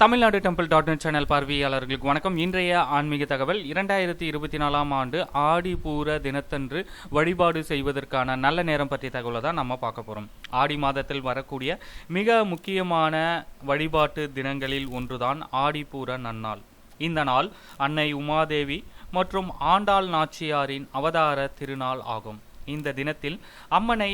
Tamil Nadu temple dot net channel பார்வையாளர்களுக்கு வணக்கம். இன்றைய ஆன்மீக தகவல் இரண்டாயிரத்தி இருபத்தி நாலாம் ஆண்டு ஆடி பூர தினத்தன்று வழிபாடு செய்வதற்கான நல்ல நேரம் பற்றிய தகவலை தான் நம்ம பார்க்க போகிறோம் ஆடி மாதத்தில் வரக்கூடிய மிக முக்கியமான வழிபாட்டு தினங்களில் ஒன்றுதான் ஆடி பூர நன்னாள். இந்த நாள் அன்னை உமாதேவி மற்றும் ஆண்டாள் நாச்சியாரின் அவதார திருநாள் ஆகும். இந்த தினத்தில் அம்மனை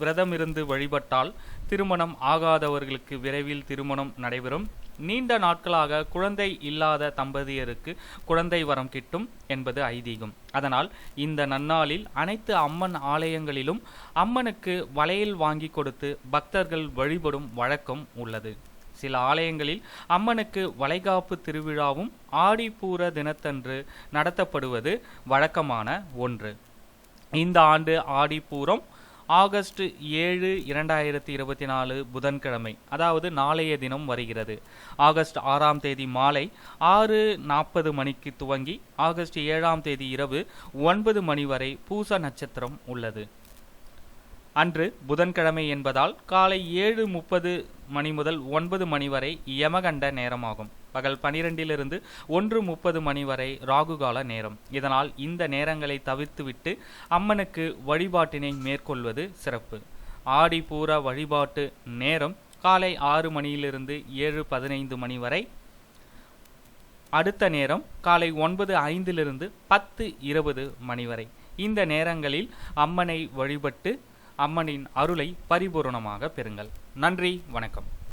விரதமிருந்து வழிபட்டால் திருமணம் ஆகாதவர்களுக்கு விரைவில் திருமணம் நடைபெறும். நீண்ட நாட்களாக குழந்தை இல்லாத தம்பதியருக்கு குழந்தை வரம் கிட்டும் என்பது ஐதீகம். அதனால் இந்த நன்னாளில் அனைத்து அம்மன் ஆலயங்களிலும் அம்மனுக்கு வளையல் வாங்கி கொடுத்து பக்தர்கள் வழிபடும் வழக்கம் உள்ளது. சில ஆலயங்களில் அம்மனுக்கு வளைகாப்பு திருவிழாவும் ஆடிப்பூர தினத்தன்று நடத்தப்படுவது வழக்கமான ஒன்று. இந்த ஆண்டு ஆடிப்பூரம் ஆகஸ்ட் ஏழு இரண்டாயிரத்தி இருபத்தி நாலு புதன்கிழமை அதாவது நாளைய தினம் வருகிறது. ஆகஸ்ட் ஆறாம் தேதி மாலை ஆறு நாற்பது மணிக்கு துவங்கி ஆகஸ்ட் ஏழாம் தேதி இரவு ஒன்பது மணி வரை பூச நட்சத்திரம் உள்ளது. அன்று புதன்கிழமை என்பதால் காலை ஏழு முப்பது மணி முதல் ஒன்பது மணி வரை யமகண்ட நேரமாகும். பகல் பனிரெண்டிலிருந்து ஒன்று முப்பது மணி வரை ராகுகால நேரம். இதனால் இந்த நேரங்களை தவிர்த்துவிட்டு அம்மனுக்கு வழிபாட்டினை மேற்கொள்வது சிறப்பு. ஆடி பூர வழிபாட்டு நேரம் காலை ஆறு மணியிலிருந்து ஏழு பதினைந்து மணி வரை. அடுத்த நேரம் காலை ஒன்பது ஐந்திலிருந்து பத்து இருபது மணி வரை. இந்த நேரங்களில் அம்மனை வழிபட்டு அம்மனின் அருளை பரிபூரணமாக பெறுங்கள். நன்றி வணக்கம்.